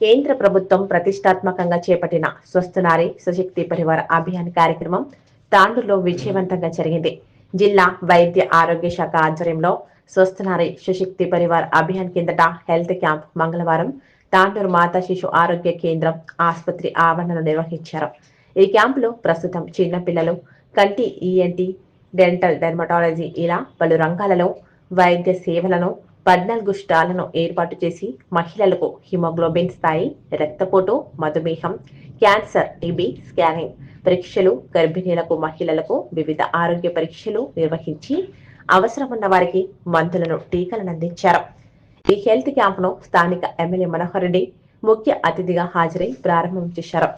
కేంద్ర ప్రభుత్వం ప్రతిష్టాత్మకంగా చేపట్టిన స్వస్థ సుశక్తి పరివార అభియాన్ కార్యక్రమం తాండూరులో విజయవంతంగా జరిగింది. జిల్లా వైద్య ఆరోగ్య శాఖ ఆధ్వర్యంలో స్వస్థనారి సుశక్తి పరివార్ అభియాన్ కిందట హెల్త్ క్యాంప్ మంగళవారం తాండూరు మాతా శిశు ఆరోగ్య కేంద్రం ఆసుపత్రి ఆవరణలో నిర్వహించారు. ఈ క్యాంపులో ప్రస్తుతం చిన్నపిల్లలు కంటి ఈఎన్టీ డెంటల్ డెర్మటాలజీ ఇలా పలు రంగాలలో వైద్య సేవలను పద్నాలుగు స్టాళ్ళను ఏర్పాటు చేసి మహిళలకు హిమోగ్లోబిన్ స్థాయి రక్తపోటు మధుమేహం క్యాన్సర్ టీబీ స్కానింగ్ పరీక్షలు గర్భిణీలకు మహిళలకు వివిధ ఆరోగ్య పరీక్షలు నిర్వహించి అవసరం ఉన్న వారికి మందులను టీకాలను అందించారు. ఈ హెల్త్ క్యాంపును స్థానిక ఎమ్మెల్యే మనోహర్ రెడ్డి ముఖ్య అతిథిగా హాజరై ప్రారంభం చేశారు.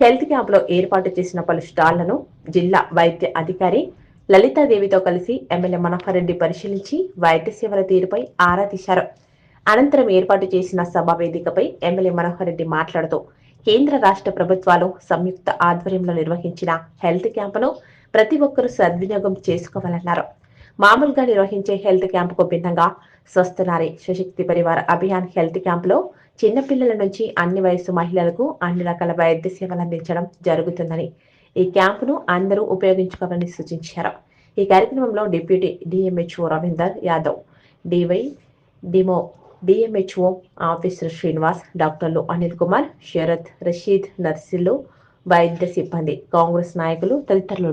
హెల్త్ క్యాంపులో ఏర్పాటు చేసిన పలు స్టాళ్ళను జిల్లా వైద్య అధికారి లలితాదేవితో కలిసి ఎమ్మెల్యే మనోహర్రెడ్డి పరిశీలించి వైద్య సేవల తీరుపై ఆరా తీశారు. అనంతరం ఏర్పాటు చేసిన సభా వేదికపై ఎమ్మెల్యే మనోహర్రెడ్డి మాట్లాడుతూ కేంద్ర రాష్ట్ర ప్రభుత్వాలు సంయుక్త ఆధ్వర్యంలో నిర్వహించిన హెల్త్ క్యాంపును ప్రతి ఒక్కరూ సద్వినియోగం చేసుకోవాలన్నారు. మామూలుగా నిర్వహించే హెల్త్ క్యాంపుకు భిన్నంగా స్వస్థ సుశక్తి పరివార అభియాన్ హెల్త్ క్యాంపులో చిన్నపిల్లల నుంచి అన్ని వయసు మహిళలకు అన్ని రకాల వైద్య సేవలు అందించడం జరుగుతుందని ఈ క్యాంపును అందరూ ఉపయోగించుకోవాలని సూచించారు. ఈ కార్యక్రమంలో deputy DMHO Ravinder Yadav DY DEMO DMHO officer Srinivas డాక్టర్లు అనిల్ కుమార్ శరత్ రషీద్ నర్సిల్లు వైద్య సిబ్బంది కాంగ్రెస్ నాయకులు తదితరులు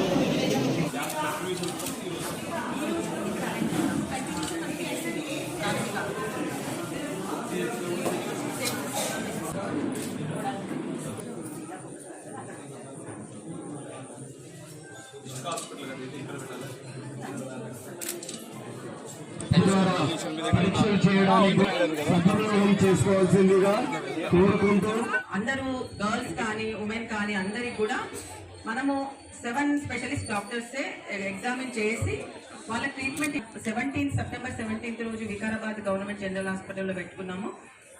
ద్వారా పరీక్షలు చేయడానికి సద్వినియోగం చేసుకోవాల్సిందిగా కోరుకుంటూ అందరూ గర్ల్స్ కానీ ఉమెన్ కానీ అందరికి కూడా మనము సెవెన్ స్పెషలిస్ట్ డాక్టర్స్ ఎగ్జామిన్ చేసి వాళ్ళ ట్రీట్మెంట్ సెవెంటీన్ సెప్టెంబర్ సెవెంటీన్త్ రోజు వికారాబాద్ గవర్నమెంట్ జనరల్ హాస్పిటల్లో పెట్టుకున్నాము.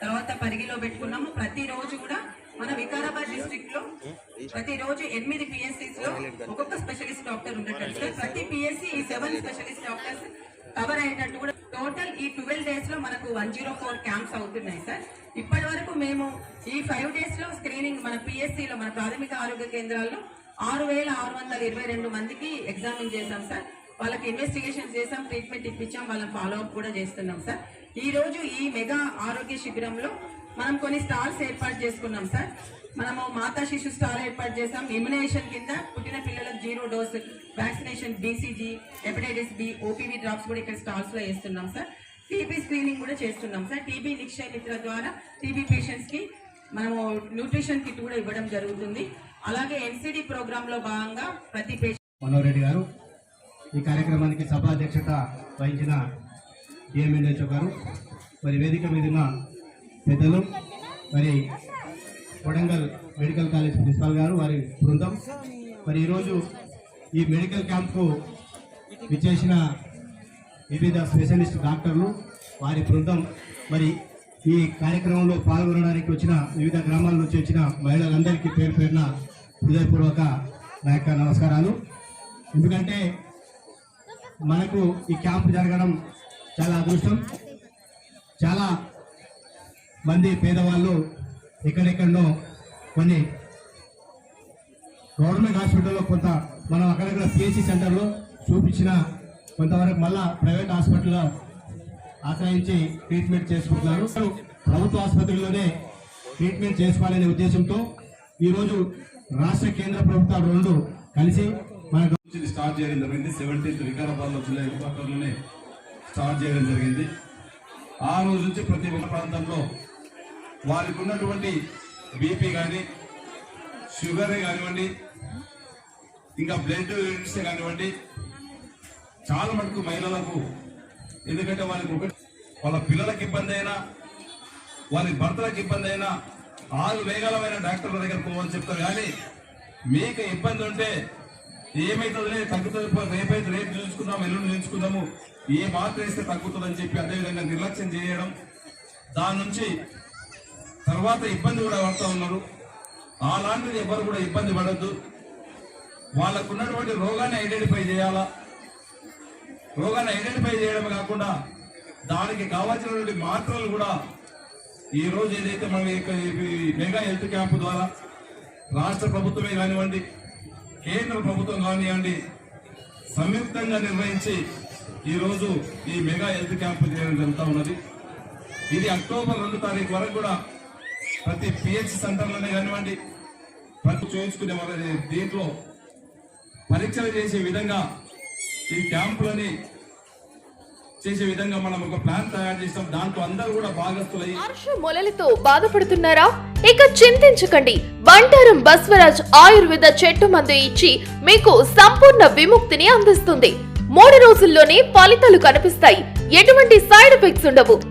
తర్వాత పరిగిలో పెట్టుకున్నాము. ప్రతి రోజు కూడా మన వికారాబాద్ డిస్ట్రిక్ట్లో ప్రతి రోజు ఎనిమిది పిఎస్సీస్లో ఒక్కొక్క స్పెషలిస్ట్ డాక్టర్ ఉండేటట్టు ప్రతి పిఎస్సీ ఈ సెవెన్ స్పెషలిస్ట్ డాక్టర్స్ కవర్ అయ్యేటట్టు కూడా టోటల్ ఈ ట్వెల్వ్ డేస్లో మనకు వన్ జీరో ఫోర్ క్యాంప్స్ అవుతున్నాయి సార్. ఇప్పటి వరకు మేము ఈ ఫైవ్ డేస్లో స్క్రీనింగ్ మన పిఎస్సి లో మన ప్రాథమిక ఆరోగ్య కేంద్రాల్లో ఆరు వేల ఆరు వందల ఇరవై రెండు మందికి ఎగ్జామిన్ చేశాం సార్. వాళ్ళకి ఇన్వెస్టిగేషన్ చేసాం ట్రీట్మెంట్ ఇప్పించాం వాళ్ళని ఫాలో అప్ కూడా చేస్తున్నాం సార్. ఈ రోజు ఈ మెగా ఆరోగ్య శిబిరంలో మనం కొన్ని స్టాల్స్ ఏర్పాటు చేసుకున్నాం సార్. మనము మాతా శిశు స్టాల్ ఏర్పాటు చేసాం ఇమ్యునేషన్ కింద పుట్టిన పిల్లలకు zero dose vaccination BCG hepatitis B OPV drops కూడా ఇక్కడ స్టాల్స్లో వేస్తున్నాం సార్. టీబీ స్క్రీనింగ్ కూడా చేస్తున్నాం సార్. టీబీ నిక్షయ మిత్ర ద్వారా టీబీ పేషెంట్స్కి మనము న్యూట్రిషన్ కిట్ కూడా ఇవ్వడం జరుగుతుంది. అలాగే ఎన్సిడి ప్రోగ్రామ్లో భాగంగా ప్రతి పేషెంట్ మనోహర్ రెడ్డి గారు ఈ కార్యక్రమానికి సభాధ్యక్షత వహించిన డిఎంఎన్హెచ్ఓ గారు మరి వేదిక మీద పెద్దలు మరి కొడంగల్ మెడికల్ కాలేజ్ ప్రిన్సిపాల్ గారు వారి బృందం. మరి ఈరోజు ఈ మెడికల్ క్యాంప్కు విచ్చేసిన వివిధ స్పెషలిస్ట్ డాక్టర్లు వారి బృందం. మరి ఈ కార్యక్రమంలో పాల్గొనడానికి వచ్చిన వివిధ గ్రామాల నుంచి వచ్చిన మహిళలందరికీ పేరు పేరున హృదయపూర్వక నా యొక్క నమస్కారాలు. ఎందుకంటే మనకు ఈ క్యాంప్ జరగడం చాలా అదృష్టం. చాలా మంది పేదవాళ్ళు ఎక్కడెక్కడో కొన్ని గవర్నమెంట్ హాస్పిటల్లో కొంత మనం అక్కడక్కడ పిహెచ్సి సెంటర్లో చూపించిన కొంతవరకు మళ్ళా ప్రైవేట్ హాస్పిటల్లో ఆశ్రయించి ట్రీట్మెంట్ చేసుకుంటున్నారు. ప్రభుత్వ ఆసుపత్రిలోనే ట్రీట్మెంట్ చేసుకోవాలనే ఉద్దేశంతో ఈరోజు రాష్ట్ర కేంద్ర ప్రభుత్వాలు రెండు కలిసి మన స్టార్ట్ చేయడం జరిగింది. సెవెంటీన్త్ వికారాబాద్లో జిల్లా క్వార్టర్లోనే స్టార్ట్ చేయడం జరిగింది. ఆ రోజు నుంచి ప్రతి ఒక్క ప్రాంతంలో వారికి ఉన్నటువంటి బీపీ కానీ షుగర్ కానివ్వండి ఇంకా బ్లడ్ యూనిట్స్ కానివ్వండి చాలా మటుకు మహిళలకు ఎందుకంటే వాళ్ళకి ఒకటి వాళ్ళ పిల్లలకి ఇబ్బంది అయినా వారి భర్తలకు ఇబ్బంది అయినా ఆరు వేగాలమైన డాక్టర్ల దగ్గర పోవని చెప్తారు. కానీ మీకు ఇబ్బంది ఉంటే ఏమైతుందిలే తగ్గుతుంది. రేపైతే రేపు చూసుకుందాం ఎల్లుండి చూసుకుందాము ఏ మాత్రం వేస్తే తగ్గుతుందని చెప్పి అదేవిధంగా నిర్లక్ష్యం చేయడం దాని నుంచి తర్వాత ఇబ్బంది కూడా పడతా ఉన్నారు. అలాంటిది ఎవరు కూడా ఇబ్బంది పడద్దు. వాళ్ళకు ఉన్నటువంటి రోగాన్ని ఐడెంటిఫై చేయాలా? రోగాన్ని ఐడెంటిఫై చేయడమే కాకుండా దానికి కావాల్సినటువంటి మాత్రలు కూడా ఈ రోజు ఏదైతే మనం మెగా హెల్త్ క్యాంపు ద్వారా రాష్ట్ర ప్రభుత్వమే కానివ్వండి కేంద్ర ప్రభుత్వం కానివ్వండి సంయుక్తంగా నిర్వహించి ఈరోజు ఈ మెగా హెల్త్ క్యాంపు చేయడం జరుగుతూ ఉన్నది. ఇది అక్టోబర్ రెండు తారీఖు వరకు కూడా ప్రతి పిహెచ్ సెంటర్లోనే కానివ్వండి ప్రతి చూపించుకునే వాళ్ళ దీంట్లో పరీక్షలు చేసే విధంగా ఈ క్యాంపులని చేసే విధంగా మనం ఒక ప్లాన్ తయారు చేస్తాం. దాంట్లో అందరూ కూడా భాగస్తులై మొలలతో బాధపడుతున్నారా? ఇక చింతించకండి. బంటారం బస్వరాజ్ ఆయుర్వేద చెట్టు మందు ఇచ్చి మీకు సంపూర్ణ విముక్తిని అందిస్తుంది. మూడు రోజుల్లోనే ఫలితాలు కనిపిస్తాయి. ఎటువంటి సైడ్ ఎఫెక్ట్స్ ఉండవు.